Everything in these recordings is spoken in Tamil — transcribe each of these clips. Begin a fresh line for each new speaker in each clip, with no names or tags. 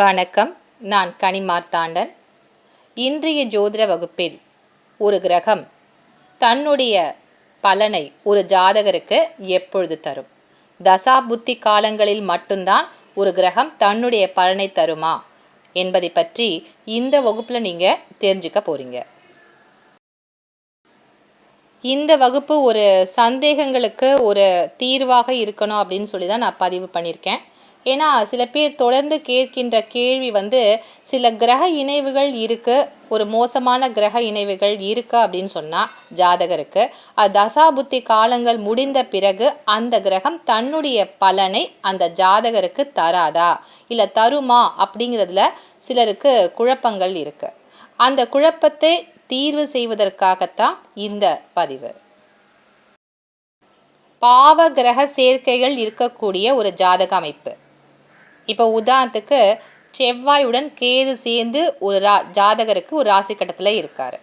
வணக்கம். நான் கனிமார்த்தாண்டன். இன்றைய ஜோதிட வகுப்பில் ஒரு கிரகம் தன்னுடைய பலனை ஒரு ஜாதகருக்கு எப்பொழுது தரும்? தசா புத்தி காலங்களில் மட்டும்தான் ஒரு கிரகம் தன்னுடைய பலனை தருமா? என்பதை பற்றி இந்த வகுப்பில் நீங்கள் தெரிஞ்சுக்க போகிறீங்க இந்த வகுப்பு ஒரு சந்தேகங்களுக்கு ஒரு தீர்வாக இருக்கணும் அப்படின்னு சொல்லி தான் நான் பதிவு பண்ணியிருக்கேன். ஏன்னா சில பேர் தொடர்ந்து கேட்கின்ற கேள்வி வந்து சில கிரக இணைவுகள் இருக்குது ஒரு மோசமான கிரக இணைவுகள் இருக்கு அப்படின்னு சொன்னால் ஜாதகருக்கு தசாபுத்தி காலங்கள் முடிந்த பிறகு அந்த கிரகம் தன்னுடைய பலனை அந்த ஜாதகருக்கு தராதா? இல்லை தருமா? அப்படிங்கிறதுல சிலருக்கு குழப்பங்கள் இருக்குது அந்த குழப்பத்தை தீர்வு செய்வதற்காகத்தான் இந்த பதிவு. பாவ கிரக சேர்க்கைகள் இருக்கக்கூடிய ஒரு ஜாதக அமைப்பு. இப்போ உதாரணத்துக்கு செவ்வாயுடன் கேது சேர்ந்து ஒரு ரா ஜாதகருக்கு ஒரு ராசி கட்டத்தில் இருக்கார்.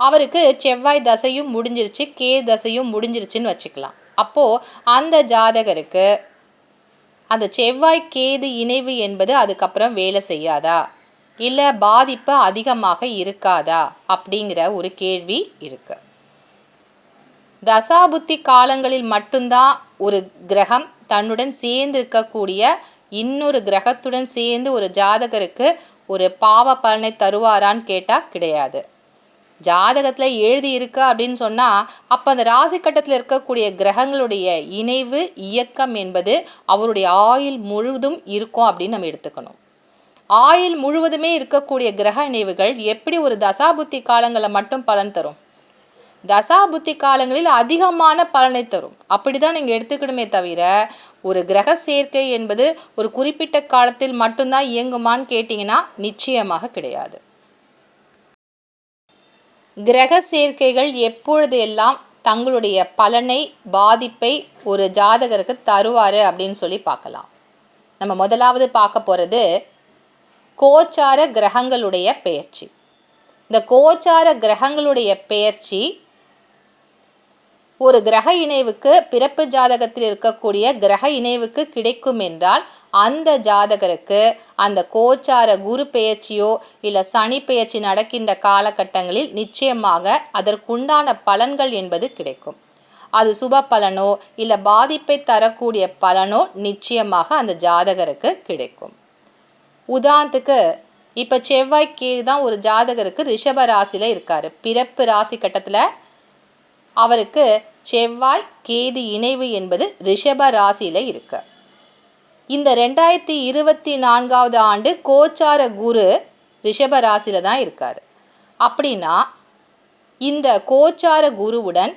அவருக்கு செவ்வாய் தசையும் முடிஞ்சிருச்சு கே தசையும் முடிஞ்சிருச்சுன்னு வச்சுக்கலாம். அப்போது அந்த ஜாதகருக்கு அந்த செவ்வாய் கேது இணைவு என்பது அதுக்கப்புறம் வேலை செய்யாதா? இல்லை பாதிப்பு அதிகமாக இருக்காதா? அப்படிங்கிற ஒரு கேள்வி இருக்கு. தசாபுத்தி காலங்களில் மட்டும்தான் ஒரு கிரகம் தன்னுடன் சேர்ந்து இருக்கக்கூடிய இன்னொரு கிரகத்துடன் சேர்ந்து ஒரு ஜாதகருக்கு ஒரு பாவ பலனை தருவாரான்னு கேட்டால் கிடையாது. ஜாதகத்தில் எழுதி இருக்கா அப்படின்னு சொன்னால் அப்போ அந்த ராசி கட்டத்தில் இருக்கக்கூடிய கிரகங்களுடைய இணைவு இயக்கம் என்பது அவருடைய ஆயுள் முழுவதும் இருக்கும் அப்படின்னு நம்ம எடுத்துக்கணும். ஆயுள் முழுவதுமே இருக்கக்கூடிய கிரக இணைவுகள் எப்படி ஒரு தசாபுத்தி காலங்களில் மட்டும் பலன் தரும்? தசாபுத்தி காலங்களில் அதிகமான பலனை தரும். அப்படி தான் நீங்கள் எடுத்துக்கணுமே தவிர ஒரு கிரக சேர்க்கை என்பது ஒரு குறிப்பிட்ட காலத்தில் மட்டும்தான் இயங்குமான்னு கேட்டிங்கன்னா நிச்சயமாக கிடையாது. கிரக சேர்க்கைகள் எப்பொழுது எல்லாம் தங்களுடைய பலனை பாதிப்பை ஒரு ஜாதகருக்கு தருவார் அப்படின்னு சொல்லி பார்க்கலாம். நம்ம முதலாவது பார்க்க போகிறது கோச்சார கிரகங்களுடைய பெயர்ச்சி. இந்த கோச்சார கிரகங்களுடைய பெயர்ச்சி ஒரு கிரக இணைவுக்கு பிறப்பு ஜாதகத்தில் இருக்கக்கூடிய கிரக இணைவுக்கு கிடைக்கும் என்றால் அந்த ஜாதகருக்கு அந்த கோச்சார குரு பெயர்ச்சியோ இல்லை சனி பெயர்ச்சி நடக்கின்ற காலகட்டங்களில் நிச்சயமாக அதற்குண்டான பலன்கள் என்பது கிடைக்கும். அது சுப பலனோ இல்லை பாதிப்பை தரக்கூடிய பலனோ நிச்சயமாக அந்த ஜாதகருக்கு கிடைக்கும். உதாரணத்துக்கு இப்போ செவ்வாய்க்கு தான் ஒரு ஜாதகருக்கு ரிஷப ராசியில் இருக்கார். பிறப்பு ராசி கட்டத்தில் அவருக்கு செவ்வாய் கேது இணைவு என்பது ரிஷப ராசியில் இருக்கு. இந்த ரெண்டாயிரத்தி இருபத்தி நான்காவது ஆண்டு கோச்சார குரு ரிஷப ராசியில் தான் இருக்கார். அப்படின்னா இந்த கோச்சார குருவுடன்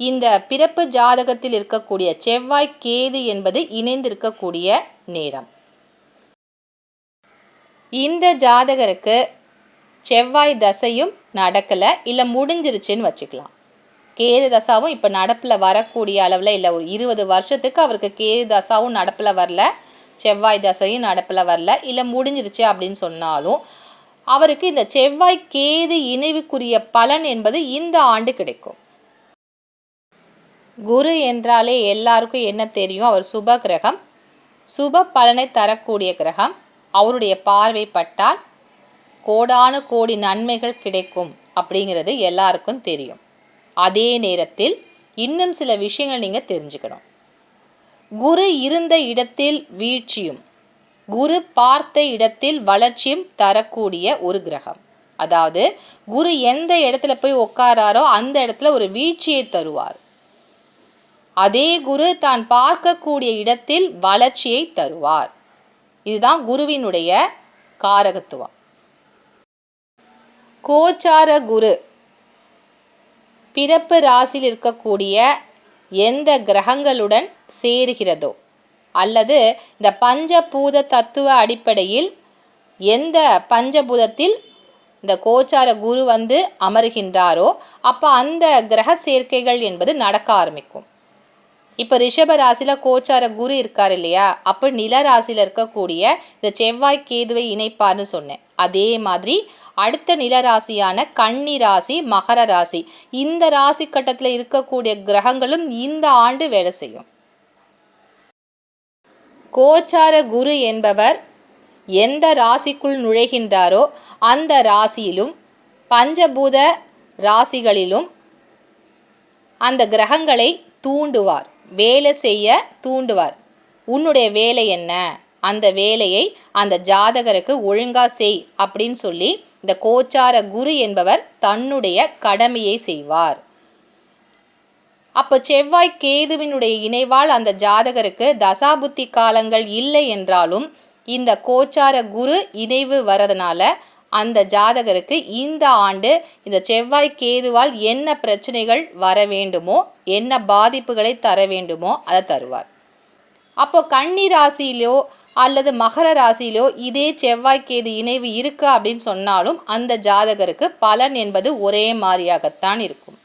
இந்த பிறப்பு ஜாதகத்தில் இருக்கக்கூடிய செவ்வாய் கேது என்பது இணைந்திருக்கக்கூடிய நேரம். இந்த ஜாதகருக்கு செவ்வாய் தசையும் நடக்கலை இல்லை முடிஞ்சிருச்சுன்னு வச்சுக்கலாம். கேது தசாவும் இப்போ நடப்பில் வரக்கூடிய அளவில் இல்லை. ஒரு இருபது வருஷத்துக்கு அவருக்கு கேது தசாவும் நடப்பில் வரல. செவ்வாய் தசையும் நடப்பில் வரல. இல்லை முடிஞ்சிருச்சு அப்படின்னு சொன்னாலும் அவருக்கு இந்த செவ்வாய் கேது இணைவுக்குரிய பலன் என்பது இந்த ஆண்டு கிடைக்கும். குரு என்றாலே எல்லாருக்கும் என்ன தெரியும்? அவர் சுப கிரகம். சுப பலனை தரக்கூடிய கிரகம். அவருடைய பார்வைப்பட்டால் கோடான கோடானு கோடி நன்மைகள் கிடைக்கும் அப்படிங்கிறது எல்லாருக்கும் தெரியும். அதே நேரத்தில் இன்னும் சில விஷயங்கள் நீங்கள் தெரிஞ்சுக்கணும். குரு இருந்த இடத்தில் வீழ்ச்சியும் குரு பார்த்த இடத்தில் வளர்ச்சியும் தரக்கூடிய ஒரு கிரகம். அதாவது குரு எந்த இடத்துல போய் உட்காராரோ அந்த இடத்துல ஒரு வீழ்ச்சியை தருவார். அதே குரு தான் பார்க்கக்கூடிய இடத்தில் வளர்ச்சியை தருவார். இதுதான் குருவினுடைய காரகத்துவம். கோச்சார குரு பிறப்பு ராசியில் இருக்கக்கூடிய எந்த கிரகங்களுடன் சேருகிறதோ அல்லது இந்த பஞ்சபூத தத்துவ அடிப்படையில் எந்த பஞ்சபூதத்தில் இந்த கோச்சார குரு வந்து அமருகின்றாரோ அப்போ அந்த கிரக சேர்க்கைகள் என்பது நடக்க ஆரம்பிக்கும். இப்போ ரிஷப ராசியில் கோச்சார குரு இருக்கார் இல்லையா? அப்போ நில ராசியில் இருக்கக்கூடிய இந்த செவ்வாய் கேதுவை இணைப்பார்னு சொன்னேன். அதே மாதிரி அடுத்த நில ராசியான கன்னி ராசி மகர ராசி இந்த ராசி கட்டத்தில் இருக்கக்கூடிய கிரகங்களும் இந்த ஆண்டு வேலை செய்யும். கோச்சார குரு என்பவர் எந்த ராசிக்குள் நுழைகின்றாரோ அந்த ராசியிலும் பஞ்சபூத ராசிகளிலும் அந்த கிரகங்களை தூண்டுவார். வேலை செய்ய தூண்டுவார். உன்னுடைய வேலை என்ன? அந்த வேலையை அந்த ஜாதகருக்கு ஒழுங்கா செய் அப்படின்னு சொல்லி இந்த கோச்சார குரு என்பவர் தன்னுடைய கடமையை செய்வார். அப்போ செவ்வாய் கேதுவினுடைய இணைவால் அந்த ஜாதகருக்கு தசாபுத்தி காலங்கள் இல்லை என்றாலும் இந்த கோச்சார குரு இணைவு வரதுனால அந்த ஜாதகருக்கு இந்த ஆண்டு இந்த செவ்வாய் கேதுவால் என்ன பிரச்சனைகள் வர வேண்டுமோ என்ன பாதிப்புகளை தர வேண்டுமோ அதை தருவார். அப்போ கன்னி ராசியிலோ அல்லது மகர ராசியிலோ இதே செவ்வாய் கேது இணைவு இருக்கா அப்படின்னு சொன்னாலும் அந்த ஜாதகருக்கு பலன் என்பது ஒரே மாதிரியாகத்தான் இருக்கும்.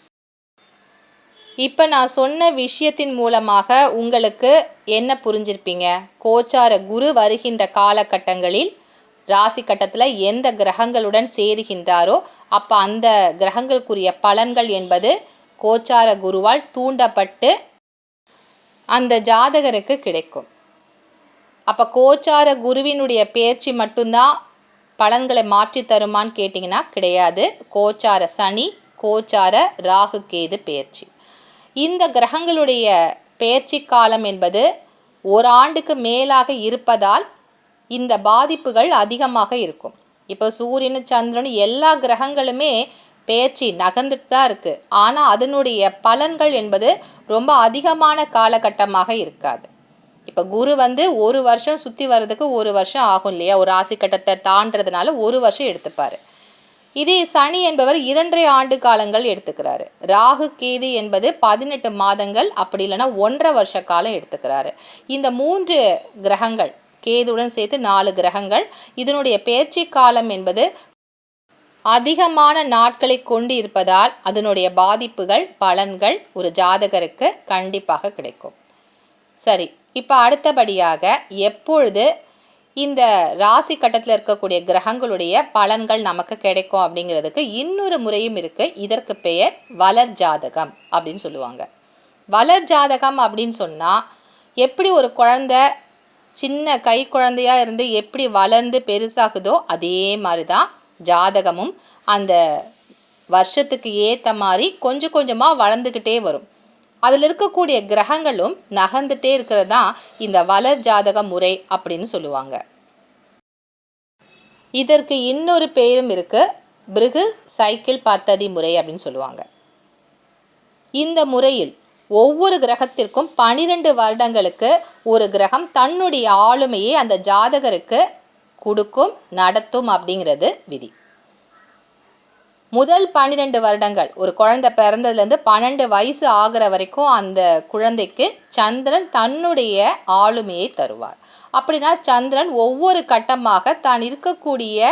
இப்போ நான் சொன்ன விஷயத்தின் மூலமாக உங்களுக்கு என்ன புரிஞ்சிருப்பீங்க? கோச்சார குரு வருகின்ற காலகட்டங்களில் ராசி கட்டத்தில் எந்த கிரகங்களுடன் சேருகின்றாரோ அப்போ அந்த கிரகங்களுக்குரிய பலன்கள் என்பது கோச்சார குருவால் தூண்டப்பட்டு அந்த ஜாதகருக்கு கிடைக்கும். அப்போ கோச்சார குருவினுடைய பயிற்சி மட்டும்தான் பலன்களை மாற்றி தருமான்னு கேட்டிங்கன்னா கிடையாது. கோச்சார சனி கோச்சார ராகு கேது பயிற்சி இந்த கிரகங்களுடைய பேர்ச்சி காலம் என்பது ஒரு ஆண்டுக்கு மேலாக இருப்பதால் இந்த பாதிப்புகள் அதிகமாக இருக்கும். இப்போ சூரியன் சந்திரன் எல்லா கிரகங்களுமே பேச்சு நகர்ந்துட்டு தான் இருக்குது ஆனால் அதனுடைய பலன்கள் என்பது ரொம்ப அதிகமான காலகட்டமாக இருக்காது. இப்போ குரு வந்து ஒரு வருஷம் சுற்றி வர்றதுக்கு ஒரு வருஷம் ஆகும் இல்லையா? ஒரு ராசி கட்டத்தை தாண்டதுனால ஒரு வருஷம் எடுத்துப்பார். இதே சனி என்பவர் இரண்டரை ஆண்டு காலங்கள் எடுத்துக்கிறாரு. ராகு கேது என்பது பதினெட்டு மாதங்கள் அப்படி இல்லைன்னா ஒன்றரை வருஷ காலம் எடுத்துக்கிறாரு. இந்த மூன்று கிரகங்கள் கேதுடன் சேர்த்து நாலு கிரகங்கள். இதனுடைய பேர்ச்சி காலம் என்பது அதிகமான நாட்களை கொண்டு இருப்பதால் அதனுடைய பாதிப்புகள் பலன்கள் ஒரு ஜாதகருக்கு கண்டிப்பாக கிடைக்கும். சரி இப்போ அடுத்தபடியாக எப்பொழுது இந்த ராசி கட்டத்தில் இருக்கக்கூடிய கிரகங்களுடைய பலன்கள் நமக்கு கிடைக்கும் அப்படிங்கிறதுக்கு இன்னொரு முறையும் இருக்குது இதற்கு பெயர் வளர் ஜாதகம் அப்படின்னு சொல்லுவாங்க. வளர் ஜாதகம் அப்படின்னு சொன்னால் எப்படி ஒரு குழந்த சின்ன கை குழந்தையாக இருந்து எப்படி வளர்ந்து பெருசாகுதோ அதே மாதிரி தான் ஜாதகமும் அந்த வருஷத்துக்கு ஏற்ற மாதிரி கொஞ்சம் கொஞ்சமாக வளர்ந்துக்கிட்டே வரும். அதில் இருக்கக்கூடிய கிரகங்களும் நகர்ந்துட்டே இருக்கிறது தான் இந்த வளர் ஜாதக முறை அப்படின்னு சொல்லுவாங்க. இதற்கு இன்னொரு பேரும் இருக்குது பிருகு சைக்கிள் பத்ததி முறை அப்படின்னு சொல்லுவாங்க. இந்த முறையில் ஒவ்வொரு கிரகத்திற்கும் பனிரெண்டு வருடங்களுக்கு ஒரு கிரகம் தன்னுடைய ஆளுமையை அந்த ஜாதகருக்கு கொடுக்கும் நடத்தும் அப்படிங்கிறது விதி. முதல் பன்னிரெண்டு வருடங்கள் ஒரு குழந்தை பிறந்ததுலேருந்து பன்னெண்டு வயசு ஆகிற வரைக்கும் அந்த குழந்தைக்கு சந்திரன் தன்னுடைய ஆளுமையை தருவார். அப்படின்னா சந்திரன் ஒவ்வொரு கட்டமாக தான் இருக்கக்கூடிய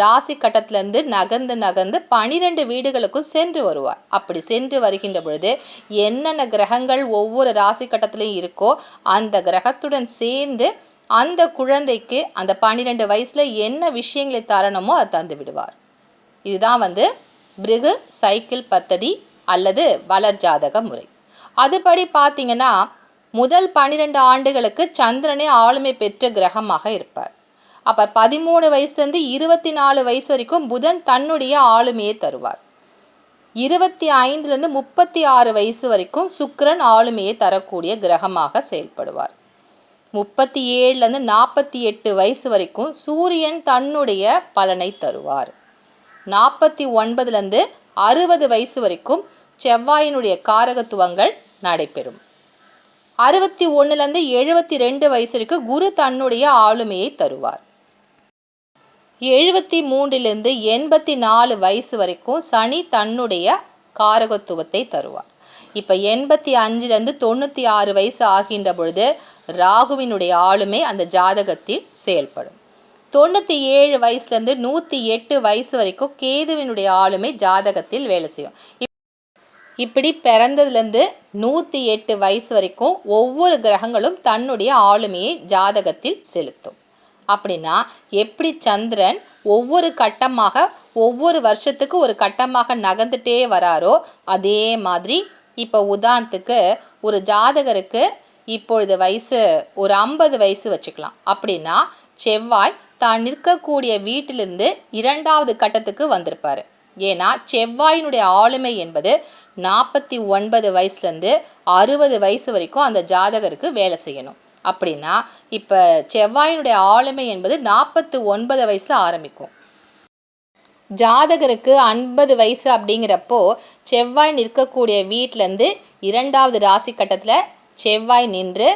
ராசி கட்டத்திலேருந்து நகர்ந்து நகர்ந்து பனிரெண்டு வீடுகளுக்கும் சென்று வருவார். அப்படி சென்று வருகின்ற பொழுது என்னென்ன கிரகங்கள் ஒவ்வொரு ராசி கட்டத்திலையும் இருக்கோ அந்த கிரகத்துடன் சேர்ந்து அந்த குழந்தைக்கு அந்த பன்னிரெண்டு வயசில் என்ன விஷயங்களை தரணுமோ அதை தந்து விடுவார். இதுதான் வந்து பிருகு சைக்கிள் பத்ததி அல்லது வளர் ஜாதக முறை. அதுபடி பார்த்தீங்கன்னா முதல் பன்னிரெண்டு ஆண்டுகளுக்கு சந்திரனே ஆளுமை பெற்ற கிரகமாக இருப்பார். அப்போ பதிமூணு வயசுலேருந்து இருபத்தி நாலு வயசு வரைக்கும் புதன் தன்னுடைய ஆளுமையை தருவார். இருபத்தி ஐந்துலேருந்து முப்பத்தி ஆறு வயசு வரைக்கும் சுக்கிரன் ஆளுமையை தரக்கூடிய கிரகமாக செயல்படுவார். முப்பத்தி ஏழுலேருந்து நாற்பத்தி எட்டு வயசு வரைக்கும் சூரியன் தன்னுடைய பலனை தருவார். நாற்பத்தி ஒன்பதுலேருந்து அறுபது வயசு வரைக்கும் செவ்வாயினுடைய காரகத்துவங்கள் நடைபெறும். அறுபத்தி ஒன்றுலேருந்து எழுபத்தி ரெண்டு வயசிற்கு குரு தன்னுடைய ஆளுமையை தருவார். எழுபத்தி மூன்றிலிருந்து எண்பத்தி நாலு வயசு வரைக்கும் சனி தன்னுடைய காரகத்துவத்தை தருவார். இப்போ எண்பத்தி அஞ்சுலேருந்து தொண்ணூற்றி ஆறு வயசு ஆகின்ற பொழுது ராகுவினுடைய ஆளுமை அந்த ஜாதகத்தில் செயல்படும். தொண்ணூற்றி ஏழு வயசுலேருந்து நூற்றி எட்டு வயசு வரைக்கும் கேதுவினுடைய ஆளுமை ஜாதகத்தில் வேலை செய்யும். இப்படி பிறந்ததுலேருந்து நூற்றி எட்டு வயசு வரைக்கும் ஒவ்வொரு கிரகங்களும் தன்னுடைய ஆளுமையை ஜாதகத்தில் செலுத்தும். அப்படின்னா எப்படி சந்திரன் ஒவ்வொரு கட்டமாக ஒவ்வொரு வருஷத்துக்கு ஒரு கட்டமாக நகர்ந்துட்டே வராரோ அதே மாதிரி இப்போ உதாரணத்துக்கு ஒரு ஜாதகருக்கு இப்பொழுது வயசு ஒரு ஐம்பது வயசு வச்சுக்கலாம். அப்படின்னா செவ்வாய் தான் நிற்கக்கூடிய வீட்டிலிருந்து இரண்டாவது கட்டத்துக்கு வந்திருப்பார். ஏன்னா செவ்வாயினுடைய ஆளுமை என்பது நாற்பத்தி ஒன்பது வயசுலேருந்து அறுபது வயசு வரைக்கும் அந்த ஜாதகருக்கு வேலை செய்யணும். அப்படின்னா இப்போ செவ்வாயினுடைய ஆளுமை என்பது நாற்பத்தி ஒன்பது வயசில் ஆரம்பிக்கும். ஜாதகருக்கு ஐம்பது வயசு அப்படிங்கிறப்போ செவ்வாய் நிற்கக்கூடிய வீட்டிலேருந்து இரண்டாவது ராசி கட்டத்தில் செவ்வாய் நின்று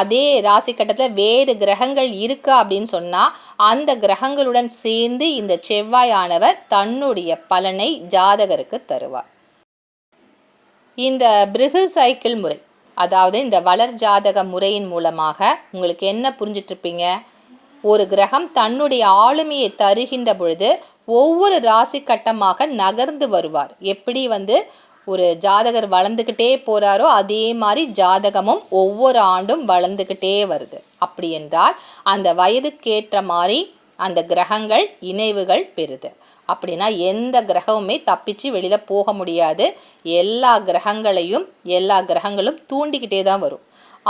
அதே ராசி கட்டத்தில் வேறு கிரகங்கள் இருக்கா அப்படின்னு சொன்னால் அந்த கிரகங்களுடன் சேர்ந்து இந்த செவ்வாய் ஆனவர் தன்னுடைய பலனை ஜாதகருக்கு தருவார். இந்த பிருகு சைக்கிள் முறை அதாவது இந்த வளர் ஜாதக முறையின் மூலமாக உங்களுக்கு என்ன புரிஞ்சிட்ருப்பீங்க ஒரு கிரகம் தன்னுடைய ஆளுமையை தருகின்ற பொழுது ஒவ்வொரு ராசி கட்டமாக நகர்ந்து வருவார். எப்படி வந்து ஒரு ஜாதகர் வளர்ந்துக்கிட்டே போகிறாரோ அதே மாதிரி ஜாதகமும் ஒவ்வொரு ஆண்டும் வளர்ந்துக்கிட்டே வருது. அப்படி என்றால் அந்த வயதுக்கேற்ற மாதிரி அந்த கிரகங்கள் இணைவுகள் பெறுது. அப்படின்னா எந்த கிரகமுமே தப்பிச்சு வெளியில் போக முடியாது. எல்லா கிரகங்களையும் எல்லா கிரகங்களும் தூண்டிக்கிட்டே தான் வரும்.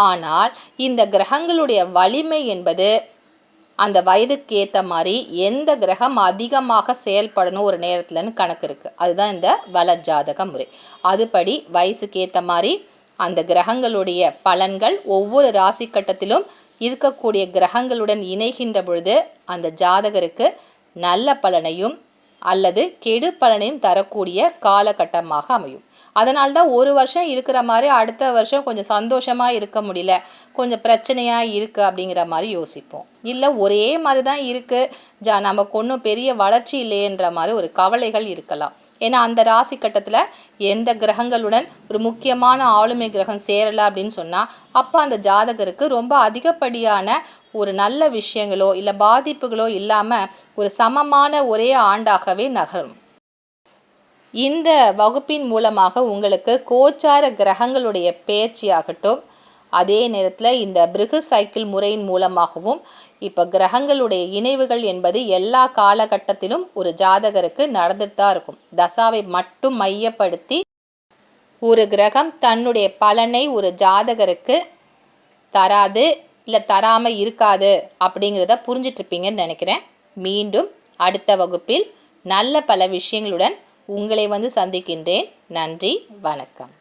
ஆனால் இந்த கிரகங்களுடைய வலிமை என்பது அந்த வயதுக்கு ஏற்ற மாதிரி எந்த கிரகம் அதிகமாக செயல்படணும் ஒரு நேரத்தில்னு கணக்கு இருக்குது அதுதான் இந்த வள ஜாதக முறை. அதுபடி வயசுக்கு ஏற்ற மாதிரி அந்த கிரகங்களுடைய பலன்கள் ஒவ்வொரு ராசி கட்டத்திலும் இருக்கக்கூடிய கிரகங்களுடன் இணைகின்ற பொழுது அந்த ஜாதகருக்கு நல்ல பலனையும் அல்லது கெடு பலனையும் தரக்கூடிய காலகட்டமாக அமையும். அதனால்தான் ஒரு வருஷம் இருக்கிற மாதிரி அடுத்த வருஷம் கொஞ்சம் சந்தோஷமாக இருக்க முடியல கொஞ்சம் பிரச்சனையாக இருக்குது அப்படிங்கிற மாதிரி யோசிப்போம். இல்லை ஒரே மாதிரி தான் இருக்குது ஜா நமக்கு ஒன்றும் பெரிய வளர்ச்சி இல்லையன்ற மாதிரி ஒரு கவலைகள் இருக்கலாம். ஏன்னா அந்த ராசி கட்டத்தில் எந்த கிரகங்களுடன் ஒரு முக்கியமான ஆளுமை கிரகம் சேரலை அப்படின்னு சொன்னால் அப்போ அந்த ஜாதகருக்கு ரொம்ப அதிகப்படியான ஒரு நல்ல விஷயங்களோ இல்லை பாதிப்புகளோ இல்லாமல் ஒரு சமமான ஒரே ஆண்டாகவே நகரும். இந்த வகுப்பின் மூலமாக உங்களுக்கு கோச்சார கிரகங்களுடைய பயிற்சியாகட்டும் அதே நேரத்தில் இந்த பிருகு சைக்கிள் முறையின் மூலமாகவும் இப்போ கிரகங்களுடைய இணைவுகள் என்பது எல்லா காலகட்டத்திலும் ஒரு ஜாதகருக்கு நடந்துட்டு தான் இருக்கும். தசாவை மட்டும் மையப்படுத்தி ஒரு கிரகம் தன்னுடைய பலனை ஒரு ஜாதகருக்கு தராது இல்லை தராமல் இருக்காது அப்படிங்கிறத புரிஞ்சிட்ருப்பீங்கன்னு நினைக்கிறேன். மீண்டும் அடுத்த வகுப்பில் நல்ல பல விஷயங்களுடன் உங்களை வந்து சந்திக்கின்றேன். நன்றி வணக்கம்.